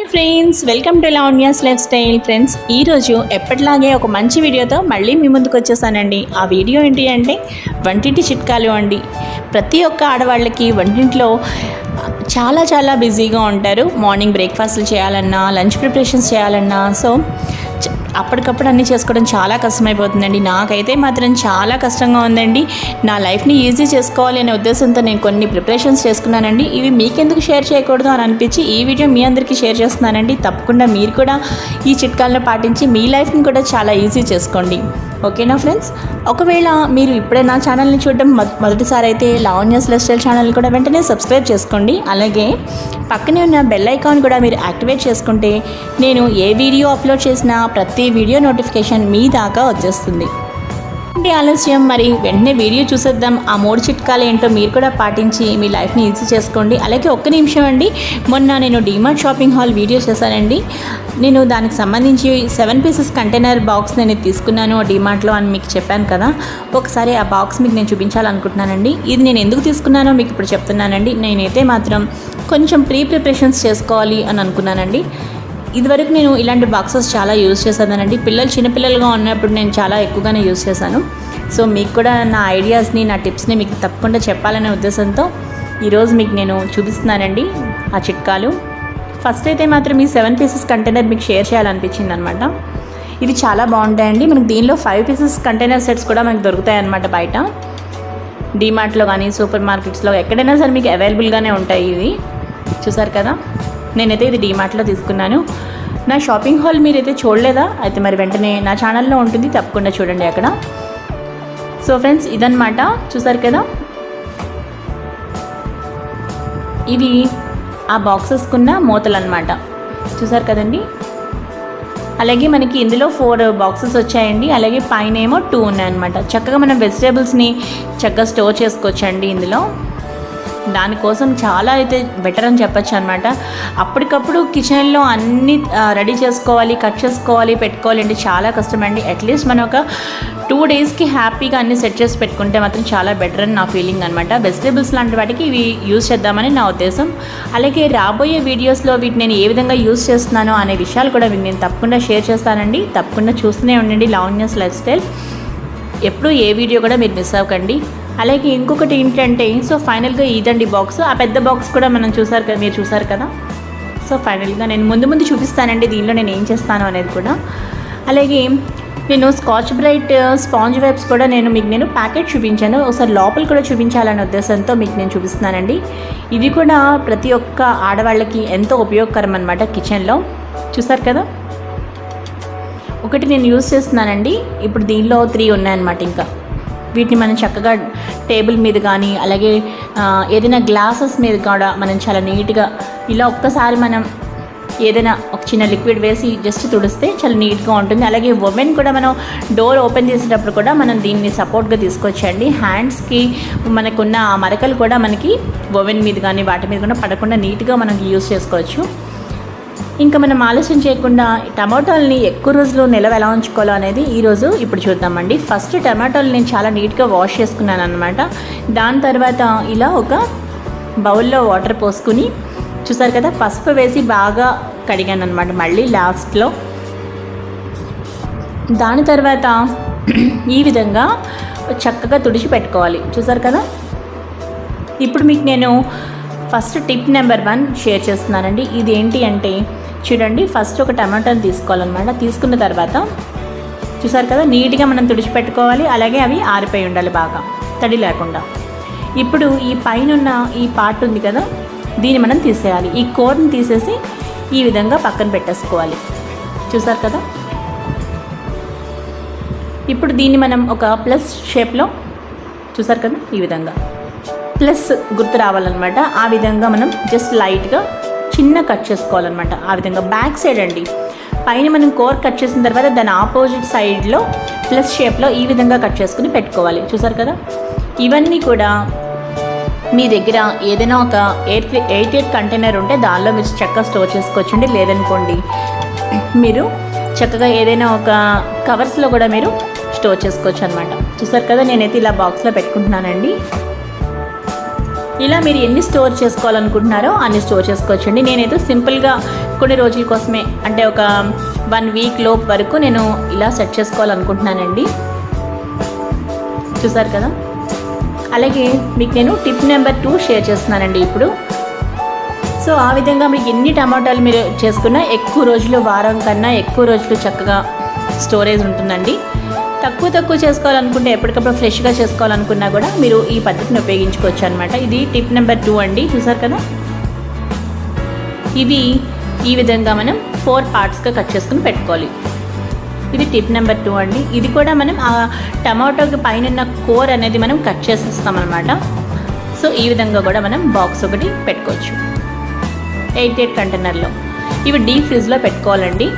Hi friends welcome to Lavanya's lifestyle friends ఈరోజు ఎప్పటిలాగే ఒక మంచి వీడియోతో మళ్ళీ మీ ముందుకు వచ్చేసానండి. ఆ వీడియో ఏంటి అంటే వంటింటి చిట్కాలు అండి. ప్రతి ఒక్క ఆడవాళ్ళకి వంటింట్లో చాలా చాలా బిజీగా ఉంటారు. మార్నింగ్ బ్రేక్ఫాస్ట్లు చేయాలన్నా లంచ్ ప్రిపరేషన్స్ చేయాలన్నా. సో అప్పటికప్పుడు అన్నీ చేసుకోవడం చాలా కష్టమైపోతుందండి. నాకైతే మాత్రం చాలా కష్టంగా ఉందండి. నా లైఫ్ని ఈజీ చేసుకోవాలి అనే ఉద్దేశంతో నేను కొన్ని ప్రిపరేషన్స్ చేసుకున్నానండి. ఇవి మీకెందుకు షేర్ చేయకూడదు అని అనిపించి ఈ వీడియో మీ అందరికీ షేర్ చేస్తున్నానండి. తప్పకుండా మీరు కూడా ఈ చిట్కాలను పాటించి మీ లైఫ్ని కూడా చాలా ఈజీ చేసుకోండి. ఓకేనా ఫ్రెండ్స్? ఒకవేళ మీరు ఇప్పుడే నా ఛానల్ని చూడడం మొ- మొదటిసారి అయితే లావణ్యస్ లెస్టైల్ ఛానల్ కూడా వెంటనే సబ్స్క్రైబ్ చేసుకోండి. అలాగే పక్కనే ఉన్న బెల్ ఐకాన్ కూడా మీరు యాక్టివేట్ చేసుకుంటే నేను ఏ వీడియో అప్లోడ్ చేసినా ప్రతి వీడియో నోటిఫికేషన్ మీ దాకా వచ్చేస్తుంది. ఏంటి ఆలస్యం? మరి వెంటనే వీడియో చూసేద్దాం. ఆ మూడు చిట్కాలు ఏంటో మీరు కూడా పాటించి మీ లైఫ్ని ఈజీ చేసుకోండి. అలాగే ఒక్క నిమిషం అండి. మొన్న నేను డీమార్ట్ షాపింగ్ హాల్ వీడియో చేశానండి. నేను దానికి సంబంధించి సెవెన్ పీసెస్ కంటైనర్ బాక్స్ నేను తీసుకున్నాను డీమార్ట్లో అని మీకు చెప్పాను కదా. ఒకసారి ఆ బాక్స్ మీకు నేను చూపించాలనుకుంటున్నానండి. ఇది నేను ఎందుకు తీసుకున్నానో మీకు ఇప్పుడు చెప్తున్నానండి. నేనైతే మాత్రం కొంచెం ప్రీ ప్రిపరేషన్స్ చేసుకోవాలి అని అనుకున్నానండి. ఇదివరకు నేను ఇలాంటి బాక్సెస్ చాలా యూజ్ చేసేదానండి. పిల్లలు చిన్నపిల్లలుగా ఉన్నప్పుడు నేను చాలా ఎక్కువగానే యూజ్ చేశాను. సో మీకు కూడా నా ఐడియాస్ని నా టిప్స్ని మీకు తప్పకుండా చెప్పాలనే ఉద్దేశంతో ఈరోజు మీకు నేను చూపిస్తున్నానండి ఆ చిట్కాలు. ఫస్ట్ అయితే మాత్రం ఈ సెవెన్ పీసెస్ కంటైనర్ మీకు షేర్ చేయాలనిపించింది అనమాట ఇది చాలా బాగుంటాయండి. మనకు దీనిలో ఫైవ్ పీసెస్ కంటైనర్ సెట్స్ కూడా మనకు దొరుకుతాయన్నమాట బయట. డీమార్ట్లో కానీ సూపర్ మార్కెట్స్లో ఎక్కడైనా సరే మీకు అవైలబుల్గానే ఉంటాయి ఇవి. చూసారు కదా? నేనైతే ఇది డీమార్ట్లో తీసుకున్నాను. నా షాపింగ్ హాల్ మీరైతే చూడలేదా? అయితే మరి వెంటనే నా ఛానల్లో ఉంటుంది. తప్పకుండా చూడండి అక్కడ. సో ఫ్రెండ్స్ ఇదన్నమాట. చూసారు కదా? ఇవి ఆ బాక్సెస్కున్న మూతలు అనమాట చూసారు కదండి? అలాగే మనకి ఇందులో ఫోర్ బాక్సెస్ వచ్చాయండి. అలాగే పైన ఏమో టూ ఉన్నాయన్నమాట. చక్కగా మనం వెజిటేబుల్స్ని చక్కగా స్టోర్ చేసుకోవచ్చండి ఇందులో. దానికోసం చాలా అయితే బెటర్ అని చెప్పచ్చు అనమాట అప్పటికప్పుడు కిచెన్లో అన్నీ రెడీ చేసుకోవాలి కట్ చేసుకోవాలి పెట్టుకోవాలి అంటే చాలా కష్టం అండి అట్లీస్ట్ మనం ఒక టూ డేస్కి హ్యాపీగా అన్ని సెట్ చేసి పెట్టుకుంటే మాత్రం చాలా బెటర్ అని నా ఫీలింగ్ అనమాట వెజిటేబుల్స్ లాంటి వాటికి ఇవి యూస్ చేద్దామని నా ఉద్దేశం. అలాగే రాబోయే వీడియోస్లో వీటిని నేను ఏ విధంగా యూస్ చేస్తున్నానో అనే విషయాలు కూడా నేను తప్పకుండా షేర్ చేస్తానండి. తప్పకుండా చూస్తూనే ఉండండి లావణ్యస్ లైఫ్ స్టైల్ ఎప్పుడు ఏ వీడియో కూడా మీరు మిస్ అవ్వకండి. అలాగే ఇంకొకటి ఏంటంటే సో ఫైనల్గా ఇదండి బాక్స్. ఆ పెద్ద బాక్స్ కూడా మనం చూసారు కదా మీరు చూసారు కదా? సో ఫైనల్గా నేను ముందు ముందు చూపిస్తానండి దీనిలో నేను ఏం చేస్తాను అనేది కూడా. అలాగే నేను స్కాచ్ బ్రైట్ స్పాంజ్ వైప్స్ కూడా నేను మీకు నేను ప్యాకెట్ చూపించాను. ఒకసారి లోపల కూడా చూపించాలనే ఉద్దేశంతో మీకు నేను చూపిస్తున్నానండి. ఇది కూడా ప్రతి ఒక్క ఆడవాళ్ళకి ఎంతో ఉపయోగకరం అనమాట కిచెన్లో. చూసారు కదా? ఒకటి నేను యూస్ చేస్తున్నానండి. ఇప్పుడు దీనిలో త్రీ ఉన్నాయన్నమాట ఇంకా. వీటిని మనం చక్కగా టేబుల్ మీద కానీ అలాగే ఏదైనా గ్లాసెస్ మీద కూడా మనం చాలా నీట్గా ఇలా ఒక్కసారి మనం ఏదైనా ఒక చిన్న లిక్విడ్ వేసి జస్ట్ తుడిస్తే చాలా నీట్గా ఉంటుంది. అలాగే ఉమెన్ కూడా మనం డోర్ ఓపెన్ చేసేటప్పుడు కూడా మనం దీన్ని సపోర్ట్గా తీసుకొచ్చండి. హ్యాండ్స్కి మనకున్న ఆ మరకలు కూడా మనకి ఓవెన్ మీద కానీ వాటి మీద కూడా పడకుండా నీట్గా మనం యూస్ చేసుకోవచ్చు. ఇంకా మనం ఆలస్యం చేయకుండా టమాటోల్ని ఎక్కువ రోజులు నిలవ ఎలా ఉంచుకోవాలో అనేది ఈరోజు ఇప్పుడు చూద్దామండి. ఫస్ట్ టమాటోలు నేను చాలా నీట్గా వాష్ చేసుకున్నాను అనమాట దాని తర్వాత ఇలా ఒక బౌల్లో వాటర్ పోసుకుని చూసారు కదా పసుపు వేసి బాగా కడిగాను అనమాట మళ్ళీ లాస్ట్లో. దాని తర్వాత ఈ విధంగా చక్కగా తుడిచి పెట్టుకోవాలి. చూసారు కదా? ఇప్పుడు మీకు నేను first tip number one share చేస్తున్నానండి. ఇది ఏంటి అంటే చూడండి ఫస్ట్ ఒక టమాటాని తీసుకోవాలన్నమాట. తీసుకున్న తర్వాత చూసారు కదా నీట్గా మనం తుడిచిపెట్టుకోవాలి. అలాగే అవి ఆరిపోయి ఉండాలి బాగా తడి లేకుండా. ఇప్పుడు ఈ పైన ఈ పార్ట్ ఉంది కదా దీన్ని మనం తీసేయాలి. ఈ కోర్ని తీసేసి ఈ విధంగా పక్కన పెట్టేసుకోవాలి. చూసారు కదా? ఇప్పుడు దీన్ని మనం ఒక ప్లస్ షేప్లో చూసారు కదా ఈ విధంగా. ప్లస్ గుర్తు రావాలన్నమాట. ఆ విధంగా మనం జస్ట్ లైట్గా చిన్న కట్ చేసుకోవాలన్నమాట. ఆ విధంగా బ్యాక్ సైడ్ అండి. పైన మనం కోర్ కట్ చేసిన తర్వాత దాని ఆపోజిట్ సైడ్లో ప్లస్ షేప్లో ఈ విధంగా కట్ చేసుకుని పెట్టుకోవాలి. చూసారు కదా? ఇవన్నీ కూడా మీ దగ్గర ఏదైనా ఒక ఎయిట్ ఎయిట్ ఎయిట్ కంటైనర్ ఉంటే దానిలో మీరు చక్కగా స్టోర్ చేసుకోవచ్చండి. లేదనుకోండి మీరు చక్కగా ఏదైనా ఒక కవర్స్లో కూడా మీరు స్టోర్ చేసుకోవచ్చు అనమాట చూసారు కదా? నేనైతే ఇలా బాక్స్లో పెట్టుకుంటున్నానండి. ఇలా మీరు ఎన్ని స్టోర్ చేసుకోవాలనుకుంటున్నారో అన్ని స్టోర్ చేసుకోవచ్చండి. నేనైతే సింపుల్గా కొన్ని రోజుల కోసమే అంటే ఒక వన్ వీక్ లోపు వరకు నేను ఇలా సెట్ చేసుకోవాలనుకుంటున్నానండి. చూసారు కదా? అలాగే మీకు నేను టిప్ నెంబర్ టూ షేర్ చేస్తున్నానండి ఇప్పుడు. సో ఆ విధంగా మీకు ఎన్ని టమాటాలు మీరు చేసుకున్నా ఎక్కువ రోజులు వారం కన్నా ఎక్కువ రోజులు చక్కగా స్టోరేజ్ ఉంటుందండి. తక్కువ తక్కువ చేసుకోవాలనుకుంటే ఎప్పటికప్పుడు ఫ్రెష్గా చేసుకోవాలనుకున్నా కూడా మీరు ఈ పద్ధతిని ఉపయోగించుకోవచ్చు అనమాట ఇది టిప్ నెంబర్ టూ అండి. చూసారు కదా? ఇవి ఈ విధంగా మనం ఫోర్ పార్ట్స్గా కట్ చేసుకుని పెట్టుకోవాలి. ఇది టిప్ నెంబర్ టూ అండి. ఇది కూడా మనం ఆ టమాటోకి పైన కోర్ అనేది మనం కట్ చేసేస్తాం అనమాట సో ఈ విధంగా కూడా మనం బాక్స్ ఒకటి పెట్టుకోవచ్చు. ఎయిట్ ఎయిట్ కంటైనర్లో. ఇవి డీప్ ఫ్రిడ్జ్లో పెట్టుకోవాలండి.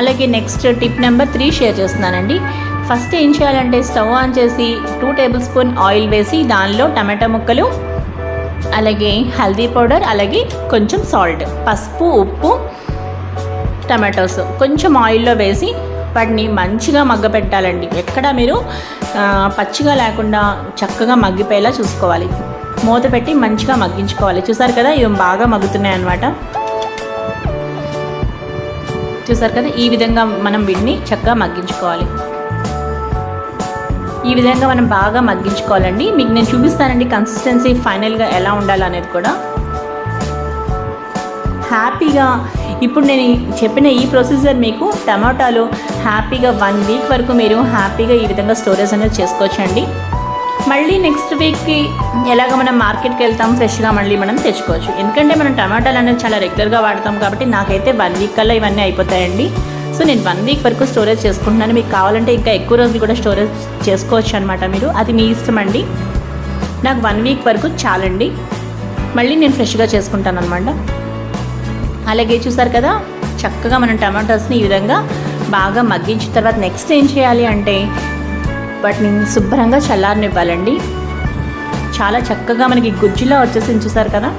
అలాగే next tip number three share చేస్తున్నానండి. ఫస్ట్ ఏం చేయాలంటే స్టవ్ ఆన్ చేసి టూ టేబుల్ స్పూన్ ఆయిల్ వేసి దానిలో టమాటా ముక్కలు అలాగే హల్దీ పౌడర్ అలాగే కొంచెం సాల్ట్ పసుపు ఉప్పు టమాటోస్ కొంచెం ఆయిల్లో వేసి వాటిని మంచిగా మగ్గ పెట్టాలండి ఎక్కడ మీరు పచ్చిగా లేకుండా చక్కగా మగ్గిపోయేలా చూసుకోవాలి. మూత పెట్టి మంచిగా మగ్గించుకోవాలి. చూసారు కదా ఇవి బాగా మగ్గుతున్నాయి అన్నమాట చూసారు కదా? ఈ విధంగా మనం వీటిని చక్కగా మగ్గించుకోవాలి. ఈ విధంగా మనం బాగా మగ్గించుకోవాలండి. మీకు నేను చూపిస్తానండి కన్సిస్టెన్సీ ఫైనల్గా ఎలా ఉండాలనేది కూడా. హ్యాపీగా ఇప్పుడు నేను చెప్పిన ఈ ప్రొసీజర్ మీకు టమాటాలు హ్యాపీగా వన్ వీక్ వరకు మీరు హ్యాపీగా ఈ విధంగా స్టోరేజ్ అనేది చేసుకోవచ్చండి. మళ్ళీ నెక్స్ట్ వీక్కి ఎలాగ మనం మార్కెట్కి వెళ్తాం ఫ్రెష్గా మళ్ళీ మనం తెచ్చుకోవచ్చు. ఎందుకంటే మనం టమాటాలు అనేది చాలా రెగ్యులర్గా వాడతాం కాబట్టి నాకైతే వన్ వీక్ కల్లా ఇవన్నీ అయిపోతాయండి. సో నేను వన్ వీక్ వరకు స్టోరేజ్ చేసుకుంటున్నాను. మీకు కావాలంటే ఇంకా ఎక్కువ రోజులు కూడా స్టోరేజ్ చేసుకోవచ్చు అనమాట మీరు. అది మీ ఇష్టం అండి. నాకు వన్ వీక్ వరకు చాలండి. మళ్ళీ నేను ఫ్రెష్గా చేసుకుంటాను అనమాట అలాగే చూసారు కదా చక్కగా మనం టమాటోస్ని ఈ విధంగా బాగా మగ్గించిన తర్వాత నెక్స్ట్ ఏం చేయాలి అంటే వాటిని శుభ్రంగా చల్లారనివ్వాలండి. చాలా చక్కగా మనకి గుజ్జులా వచ్చేసి చూసారు కదా?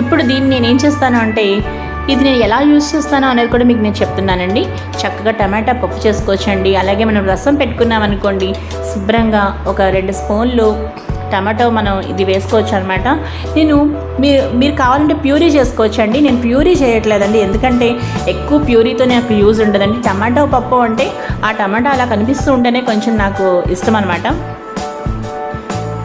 ఇప్పుడు దీన్ని నేను ఏం చేస్తాను అంటే ఇది నేను ఎలా యూజ్ చేస్తానో అనేది కూడా మీకు నేను చెప్తున్నానండి. చక్కగా టమాటా పప్పు చేసుకోవచ్చండి. అలాగే మనం రసం పెట్టుకున్నాం అనుకోండి శుభ్రంగా ఒక రెండు స్పూన్లు టమాటో మనం ఇది వేసుకోవచ్చు అనమాట నేను మీరు మీరు కావాలంటే ప్యూరీ చేసుకోవచ్చు అండి నేను ప్యూరీ చేయట్లేదండి. ఎందుకంటే ఎక్కువ ప్యూరీతో నాకు యూజ్ ఉండదండి. టమాటో పప్పు అంటే ఆ టమాటా అలా కనిపిస్తూ ఉంటేనే కొంచెం నాకు ఇష్టం అనమాట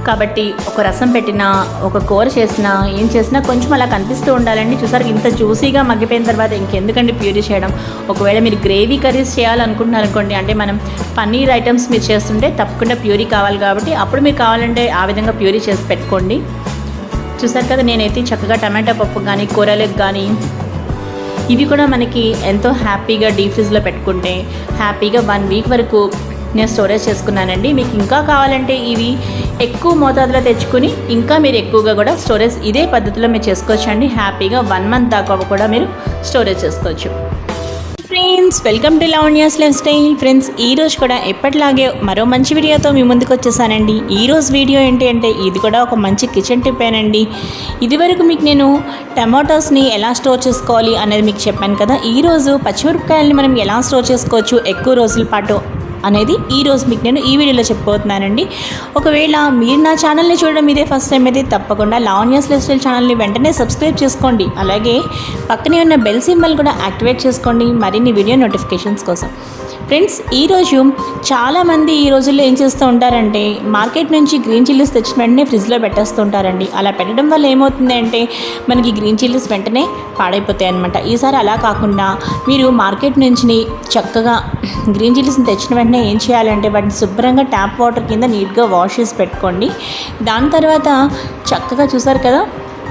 కాబట్టి ఒక రసం పెట్టినా ఒక కూర చేసినా ఏం చేసినా కొంచెం అలా కనిపిస్తూ ఉండాలండి. చూసారు ఇంత జ్యూసీగా మగ్గిపోయిన తర్వాత ఇంకెందుకండి ప్యూరీ చేయడం? ఒకవేళ మీరు గ్రేవీ కర్రీస్ చేయాలనుకుంటున్నారు అనుకోండి అంటే మనం పన్నీర్ ఐటమ్స్ మీరు చేస్తుంటే తప్పకుండా ప్యూరీ కావాలి కాబట్టి అప్పుడు మీకు కావాలంటే ఆ విధంగా ప్యూరీ చేసి పెట్టుకోండి. చూసారు కదా నేనైతే చక్కగా టమాటా పప్పు కానీ కూరలకు కానీ ఇవి కూడా మనకి ఎంతో హ్యాపీగా డీప్ ఫ్రిజ్లో పెట్టుకుంటే హ్యాపీగా వన్ వీక్ వరకు నేను స్టోరేజ్ చేసుకున్నానండి. మీకు ఇంకా కావాలంటే ఇవి ఎక్కువ మోతాదులో తెచ్చుకుని ఇంకా మీరు ఎక్కువగా కూడా స్టోరేజ్ ఇదే పద్ధతిలో మీరు చేసుకోవచ్చు అండి హ్యాపీగా వన్ మంత్ దాకా కూడా మీరు స్టోరేజ్ చేసుకోవచ్చు. Friends welcome to Lavanya's lifestyle friends ఈ రోజు కూడా ఎప్పటిలాగే మరో మంచి వీడియోతో మీ ముందుకు వచ్చేసానండి. ఈరోజు వీడియో ఏంటి అంటే ఇది కూడా ఒక మంచి కిచెన్ టిప్పేనండి ఇదివరకు మీకు నేను టమాటోస్ని ఎలా స్టోర్ చేసుకోవాలి అనేది మీకు చెప్పాను కదా. ఈరోజు పచ్చిమిరపకాయలని మనం ఎలా స్టోర్ చేసుకోవచ్చు? ఎక్కువ రోజుల పాటు అనేది ఈరోజు మీకు నేను ఈ వీడియోలో చెప్పబోతున్నానండి. ఒకవేళ మీరు నా ఛానల్ని చూడడం ఇదే ఫస్ట్ టైం అయితే తప్పకుండా లావణ్యాస్ లెస్టల్ ఛానల్ని వెంటనే సబ్స్క్రైబ్ చేసుకోండి. అలాగే పక్కనే ఉన్న బెల్ సింబల్ కూడా యాక్టివేట్ చేసుకోండి. మరిన్ని వీడియో నోటిఫికేషన్స్ కోసం. ఫ్రెండ్స్ ఈరోజు చాలామంది ఈ రోజుల్లో ఏం చేస్తూ ఉంటారంటే మార్కెట్ నుంచి గ్రీన్ చిల్లీస్ తెచ్చిన వెంటనే ఫ్రిడ్జ్లో పెట్టేస్తూ ఉంటారండి అలా పెట్టడం వల్ల ఏమవుతుంది అంటే మనకి గ్రీన్ చిల్లీస్ వెంటనే పాడైపోతాయి అనమాట ఈసారి అలా కాకుండా మీరు మార్కెట్ నుంచి చక్కగా గ్రీన్ చిల్లీస్ని తెచ్చిన వెంటనే ఏం చేయాలంటే వాటిని శుభ్రంగా ట్యాప్ వాటర్ కింద నీట్గా వాష్ చేసి పెట్టుకోండి. దాని తర్వాత చక్కగా చూసారు కదా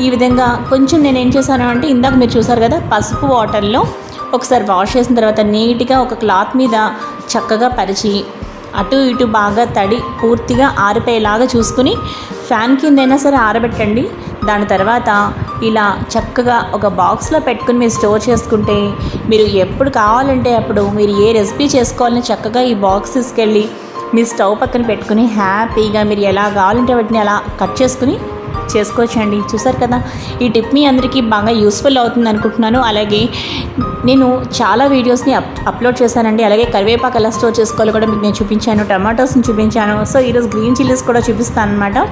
ఈ విధంగా కొంచెం నేను ఏం చేశాను అంటే ఇందాక మీరు చూసారు కదా పసుపు వాటర్లో ఒకసారి వాష్ చేసిన తర్వాత నీట్గా ఒక క్లాత్ మీద చక్కగా పరిచి అటు ఇటు బాగా తడి పూర్తిగా ఆరిపోయేలాగా చూసుకుని ఫ్యాన్ కిందైనా సరే ఆరబెట్టండి. దాని తర్వాత ఇలా చక్కగా ఒక బాక్స్లో పెట్టుకుని మీరు స్టోర్ చేసుకుంటే మీరు ఎప్పుడు కావాలంటే అప్పుడు మీరు ఏ రెసిపీ చేసుకోవాలని చక్కగా ఈ బాక్స్ తీసుకెళ్ళి మీ స్టవ్ పక్కన పెట్టుకుని హ్యాపీగా మీరు ఎలా కావాలంటే వాటిని అలా కట్ చేసుకుని చేసుకోవచ్చండి. చూసారు కదా? ఈ టిప్ మీ అందరికీ బాగా యూస్ఫుల్ అవుతుంది అనుకుంటున్నాను అలాగే నేను చాలా వీడియోస్ని అప్ అప్లోడ్ చేశానండి. అలాగే కరివేపాకు ఎలా స్టోర్ చేసుకోవాలో కూడా మీకు నేను చూపించాను. టమాటోస్ని చూపించాను. సో ఈరోజు గ్రీన్ చిల్లీస్ కూడా చూపిస్తాను అనమాట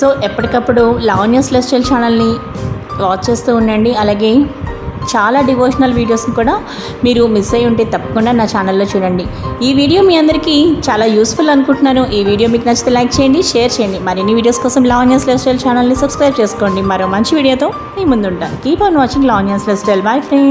సో ఎప్పటికప్పుడు లావణ్యస్ లైఫ్ ఛానల్ని వాచ్ చేస్తూ ఉండండి. అలాగే చాలా డివోషనల్ వీడియోస్ని కూడా మీరు మిస్ అయ్యి ఉంటే తప్పకుండా నా ఛానల్లో చూడండి. ఈ వీడియో మీ అందరికీ చాలా యూస్ఫుల్ అనుకుంటున్నాను. ఈ వీడియో మీకు నచ్చితే లైక్ చేయండి షేర్ చేయండి. మరిన్ని వీడియోస్ కోసం లావణ్యస్ లైఫ్ స్టైల్ ఛానల్ని సబ్స్క్రైబ్ చేసుకోండి. మరో మంచి వీడియోతో మీ ముందుంటాను. Keep on watching Lavanya's lifestyle bye friends.